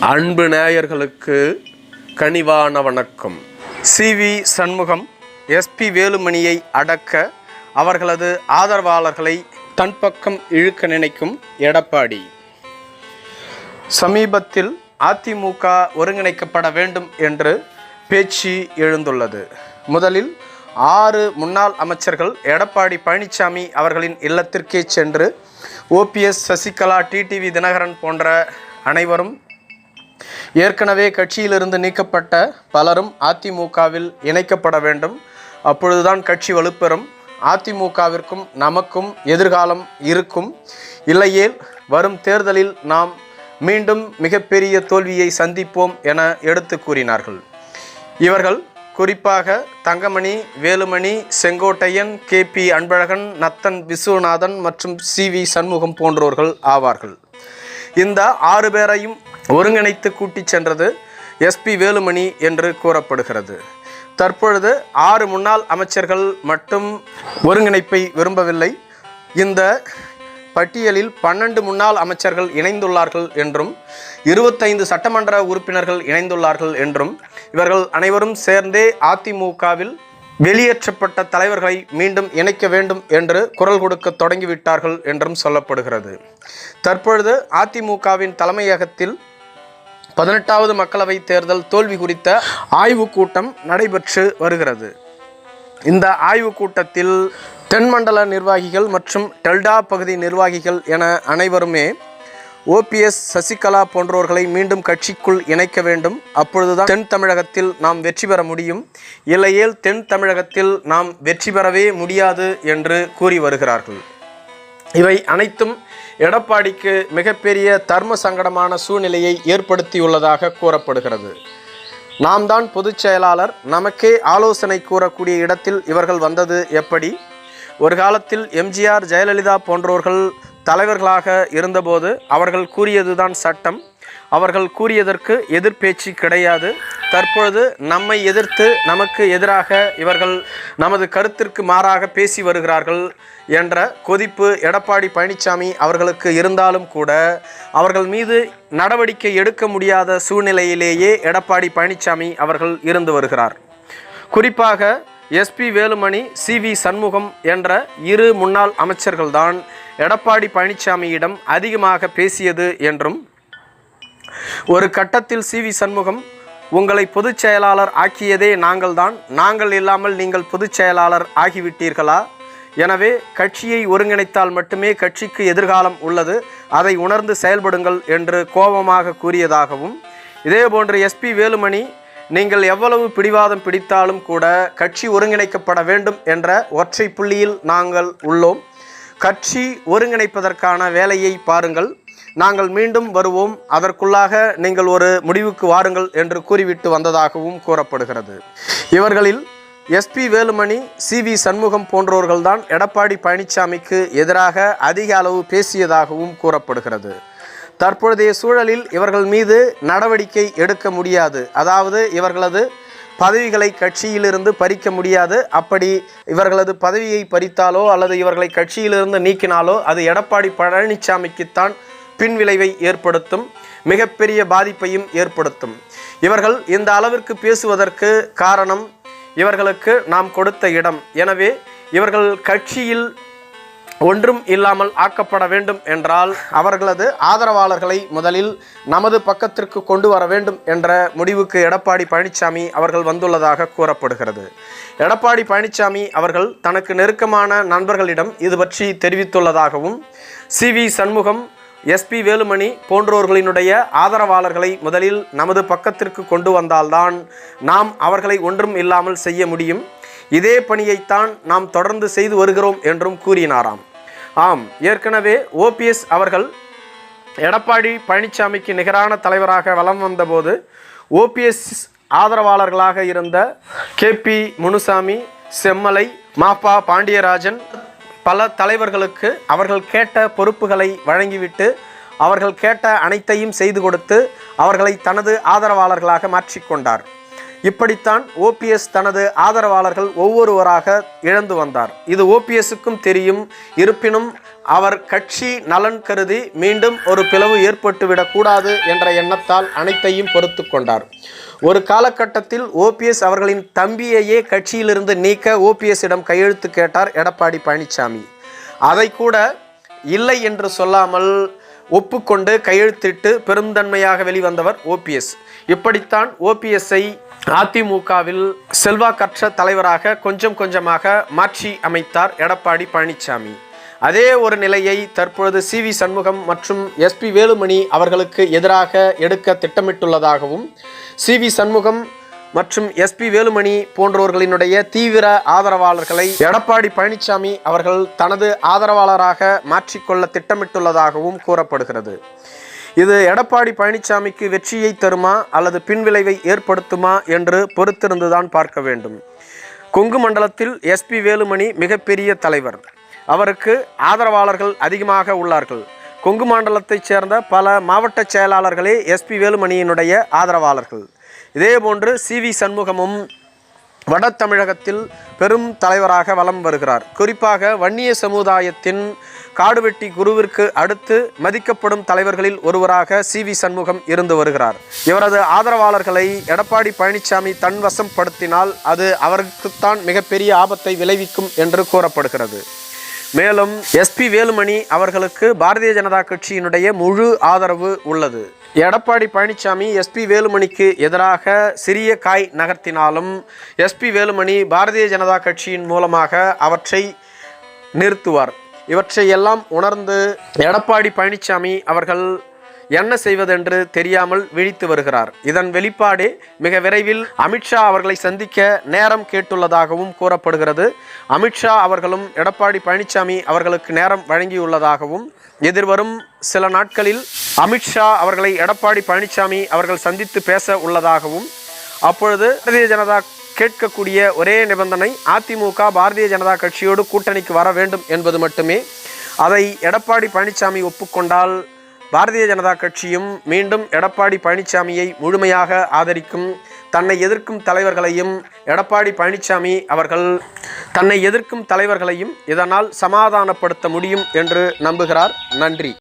அன்பு நேயர்களுக்கு கனிவான வணக்கம். சிவி சண்முகம் எஸ்பி வேலுமணியை அடக்க அவர்களது ஆதரவாளர்களை தன் பக்கம் இழுக்க நினைக்கும் எடப்பாடி. சமீபத்தில் அதிமுக ஒருங்கிணைக்கப்பட வேண்டும் என்று பேச்சு எழுந்துள்ளது. முதலில் ஆறு முன்னாள் அமைச்சர்கள் எடப்பாடி பழனிசாமி அவர்களின் இல்லத்திற்கே சென்று ஓபிஎஸ் சசிகலா டிடிவி தினகரன் போன்ற அனைவரும் ஏற்கனவே கட்சியிலிருந்து நீக்கப்பட்ட பலரும் அதிமுகவில் இணைக்கப்பட வேண்டும். அப்பொழுதுதான் கட்சி வலுப்பெறும். அதிமுகவிற்கும் நமக்கும் எதிர்காலம் இருக்கும். இல்லையேல் வரும் தேர்தலில் நாம் மீண்டும் மிகப்பெரிய தோல்வியை சந்திப்போம் என எடுத்து கூறினார்கள். இவர்கள் குறிப்பாக தங்கமணி வேலுமணி செங்கோட்டையன் கே பி அன்பழகன் நத்தன் விஸ்வநாதன் மற்றும் சி வி சண்முகம் போன்றோர்கள் ஆவார்கள். இந்த ஆறு பேரையும் ஒருங்கிணைத்து கூட்டிச் சென்றது எஸ்பி வேலுமணி என்று கூறப்படுகிறது. தற்பொழுது ஆறு முன்னாள் அமைச்சர்கள் மட்டும் ஒருங்கிணைப்பை விரும்பவில்லை. இந்த பட்டியலில் பன்னெண்டு முன்னாள் அமைச்சர்கள் இணைந்துள்ளார்கள் என்றும் இருபத்தைந்து சட்டமன்ற உறுப்பினர்கள் இணைந்துள்ளார்கள் என்றும் இவர்கள் அனைவரும் சேர்ந்தே அதிமுகவில் வெளியேற்றப்பட்ட தலைவர்களை மீண்டும் இணைக்க வேண்டும் என்று குரல் கொடுக்க தொடங்கிவிட்டார்கள் என்றும் சொல்லப்படுகிறது. தற்பொழுது அதிமுகவின் தலைமையகத்தில் பதினெட்டாவது மக்களவைத் தேர்தல் தோல்வி குறித்த ஆய்வுக் கூட்டம் நடைபெற்று வருகிறது. இந்த ஆய்வுக் கூட்டத்தில் தென்மண்டல நிர்வாகிகள் மற்றும் டெல்டா பகுதி நிர்வாகிகள் என அனைவருமே ஓபிஎஸ் சசிகலா போன்றோர்களை மீண்டும் கட்சிக்குள் இணைக்க வேண்டும். அப்பொழுதுதான் தென் தமிழகத்தில் நாம் வெற்றி பெற முடியும். இல்லையேல் தென் தமிழகத்தில் நாம் வெற்றி பெறவே முடியாது என்று கூறி வருகிறார்கள். இவை அனைத்தும் எடப்பாடிக்கு மிகப்பெரிய தர்ம சங்கடமான சூழ்நிலையை ஏற்படுத்தியுள்ளதாக கூறப்படுகிறது. நாம் தான் பொதுச் செயலாளர் நமக்கே ஆலோசனை கூறக்கூடிய இடத்தில் இவர்கள் வந்தது எப்படி? ஒரு காலத்தில் எம்ஜிஆர் ஜெயலலிதா போன்றோர்கள் தலைவர்களாக இருந்தபோது அவர்கள் கூறியதுதான் சட்டம். அவர்கள் கூறியதற்கு எதிர்பேச்சு கிடையாது. தற்பொழுது நம்மை எதிர்த்து நமக்கு எதிராக இவர்கள் நமது கருத்திற்கு மாறாக பேசி வருகிறார்கள் என்ற கொதிப்பு எடப்பாடி பழனிசாமி அவர்களுக்கு இருந்தாலும் கூட அவர்கள் மீது நடவடிக்கை எடுக்க முடியாத சூழ்நிலையிலேயே எடப்பாடி பழனிசாமி அவர்கள் இருந்து வருகிறார். குறிப்பாக SP Velumani C V Shanmugam என்ற இரு முன்னாள் அமைச்சர்கள்தான் எடப்பாடி பழனிசாமியிடம் அதிகமாக பேசியது என்றும் ஒரு கட்டத்தில் சி வி சண்முகம் உங்களை பொதுச் செயலாளர் ஆக்கியதே நாங்கள்தான். நாங்கள் இல்லாமல் நீங்கள் பொதுச் செயலாளர் ஆகிவிட்டீர்களா? எனவே கட்சியை ஒருங்கிணைத்தால் மட்டுமே கட்சிக்கு எதிர்காலம் உள்ளது. அதை உணர்ந்து செயல்படுங்கள் என்று கோபமாக கூறியதாகவும் இதேபோன்று எஸ்பி வேலுமணி நீங்கள் எவ்வளவு பிடிவாதம் பிடித்தாலும் கூட கட்சி ஒருங்கிணைக்கப்பட வேண்டும் என்ற ஒற்றை புள்ளியில் நாங்கள் உள்ளோம். கட்சி ஒருங்கிணைப்பதற்கான வேலையை பாருங்கள். நாங்கள் மீண்டும் வருவோம். அதற்குள்ளாக நீங்கள் ஒரு முடிவுக்கு வாருங்கள் என்று கூறிவிட்டு வந்ததாகவும் கூறப்படுகிறது. இவர்களில் SP Velumani C V Shanmugam போன்றோர்கள்தான் Edappadi பழனிசாமிக்கு எதிராக அதிக அளவு பேசியதாகவும் கூறப்படுகிறது. தற்பொழுதைய சூழலில் இவர்கள் மீது நடவடிக்கை எடுக்க முடியாது. அதாவது இவர்களது பதவிகளை கட்சியிலிருந்து பறிக்க முடியாது. அப்படி இவர்களது பதவியை பறித்தாலோ அல்லது இவர்களை கட்சியிலிருந்து நீக்கினாலோ அது எடப்பாடி பழனிசாமிக்குத்தான் பின்விளைவை ஏற்படுத்தும் மிகப்பெரிய பாதிப்பையும் ஏற்படுத்தும். இவர்கள் இந்த அளவிற்கு பேசுவதற்கு காரணம் இவர்களுக்கு நாம் கொடுத்த இடம். எனவே இவர்கள் கட்சியில் ஒன்றும் இல்லாமல் ஆக்கப்பட வேண்டும் என்றால் அவர்களது ஆதரவாளர்களை முதலில் நமது பக்கத்திற்கு கொண்டு வர வேண்டும் என்ற முடிவுக்கு எடப்பாடி பழனிசாமி அவர்கள் வந்துள்ளதாக கூறப்படுகிறது. எடப்பாடி பழனிசாமி அவர்கள் தனக்கு நெருக்கமான நண்பர்களிடம் இது பற்றி தெரிவித்துள்ளதாகவும் C V Shanmugam SP Velumani போன்றோர்களினுடைய ஆதரவாளர்களை முதலில் நமது பக்கத்திற்கு கொண்டு வந்தால்தான் நாம் அவர்களை ஒன்றும் இல்லாமல் செய்ய முடியும். இதே பணியைத்தான் நாம் தொடர்ந்து செய்து வருகிறோம் என்றும் கூறினாராம். ஆம் ஏற்கனவே ஓபிஎஸ் அவர்கள் எடப்பாடி பழனிசாமிக்கு நிகரான தலைவராக வலம் வந்தபோது ஓபிஎஸ் ஆதரவாளர்களாக இருந்த கேபி முனுசாமி செம்மலை மாப்பா பாண்டியராஜன் பல தலைவர்களுக்கு அவர்கள் கேட்ட பொறுப்புகளை வழங்கிவிட்டு அவர்கள் கேட்ட அனைத்தையும் செய்து கொடுத்து அவர்களை தனது ஆதரவாளர்களாக மாற்றிக்கொண்டார். இப்படித்தான் ஓபிஎஸ் தனது ஆதரவாளர்கள் ஒவ்வொருவராக இழந்து வந்தார். இது ஓபிஎஸ்க்கும் தெரியும். இருப்பினும் அவர் கட்சி நலன் கருதி மீண்டும் ஒரு பிளவு ஏற்பட்டுவிடக்கூடாது என்ற எண்ணத்தால் அனைத்தையும் பொறுத்து கொண்டார். ஒரு காலகட்டத்தில் ஓபிஎஸ் அவர்களின் தம்பியையே கட்சியிலிருந்து நீக்க ஓபிஎஸ்ஸிடம் கையெழுத்து கேட்டார் எடப்பாடி பழனிசாமி அதை கூட இல்லை என்று சொல்லாமல் ஒப்புக்கொண்டு கையெழுத்திட்டு பெருந்தன்மையாக வெளிவந்தவர் ஓபிஎஸ் இப்படித்தான் ஓபிஎஸ்ஐ அதிமுகவில் செல்வாக்கற்ற தலைவராக கொஞ்சம் கொஞ்சமாக மாற்றி அமைத்தார் எடப்பாடி பழனிசாமி அதே ஒரு நிலையை தற்பொழுது சி வி சண்முகம் மற்றும் எஸ்பி வேலுமணி அவர்களுக்கு எதிராக எடுக்க திட்டமிட்டுள்ளதாகவும் சி வி சண்முகம் மற்றும் எஸ்பி வேலுமணி போன்றவர்களினுடைய தீவிர ஆதரவாளர்களை எடப்பாடி பழனிசாமி அவர்கள் தனது ஆதரவாளராக மாற்றிக்கொள்ள திட்டமிட்டுள்ளதாகவும் கூறப்படுகிறது. இது எடப்பாடி பழனிசாமிக்கு வெற்றியை தருமா அல்லது பின்விளைவை ஏற்படுத்துமா என்று பொறுத்திருந்துதான் பார்க்க வேண்டும். கொங்கு மண்டலத்தில் எஸ்பி வேலுமணி மிகப்பெரிய தலைவர். அவருக்கு ஆதரவாளர்கள் அதிகமாக உள்ளார்கள். கொங்கு மண்டலத்தைச் சேர்ந்த பல மாவட்ட செயலாளர்களே எஸ்பி வேலுமணியினுடைய ஆதரவாளர்கள். இதேபோன்று சி வி சண்முகமும் வட தமிழகத்தில் பெரும் தலைவராக வலம் வருகிறார். குறிப்பாக வன்னிய சமுதாயத்தின் காடுவெட்டி குருவிற்கு அடுத்து மதிக்கப்படும் தலைவர்களில் ஒருவராக சி வி சண்முகம் இருந்து வருகிறார். இவரது ஆதரவாளர்களை எடப்பாடி பழனிசாமி தன்வசம் படுத்தினால் அது அவருக்குத்தான் மிகப்பெரிய ஆபத்தை விளைவிக்கும் என்று கூறப்படுகிறது. மேலும் எஸ்பி வேலுமணி அவர்களுக்கு பாரதிய ஜனதா கட்சியினுடைய முழு ஆதரவு உள்ளது. எடப்பாடி பழனிசாமி எஸ்பி வேலுமணிக்கு எதிராக சிறிய காய் நகர்த்தினாலும் எஸ்பி வேலுமணி பாரதிய ஜனதா கட்சியின் மூலமாக அவற்றை நிறுத்துவார். இவற்றை எல்லாம் உணர்ந்து எடப்பாடி பழனிசாமி அவர்கள் என்ன செய்வதென்று தெரியாமல் விழித்து வருகிறார். இதன் வெளிப்பாடு மிக விரைவில் அமித்ஷா அவர்களை சந்திக்க நேரம் கேட்டுள்ளதாகவும் கூறப்படுகிறது. அமித்ஷா அவர்களும் எடப்பாடி பழனிசாமி அவர்களுக்கு நேரம் வழங்கியுள்ளதாகவும் எதிர்வரும் சில நாட்களில் அமித்ஷா அவர்களை எடப்பாடி பழனிசாமி அவர்கள் சந்தித்து பேச உள்ளதாகவும் அப்பொழுது பாரதிய ஜனதா கேட்கக்கூடிய ஒரே நிபந்தனை அதிமுக பாரதிய ஜனதா கட்சியோடு கூட்டணிக்கு வர வேண்டும் என்பது மட்டுமே. அதை எடப்பாடி பழனிசாமி ஒப்புக்கொண்டால் பாரதிய ஜனதா கட்சியும் மீண்டும் எடப்பாடி பழனிசாமியை முழுமையாக ஆதரிக்கும் தன்னை எதிர்க்கும் தலைவர்களையும் எடப்பாடி பழனிசாமி அவர்கள் தன்னை எதிர்க்கும் தலைவர்களையும் இதனால் சமாதானப்படுத்த முடியும் என்று நம்புகிறார். நன்றி.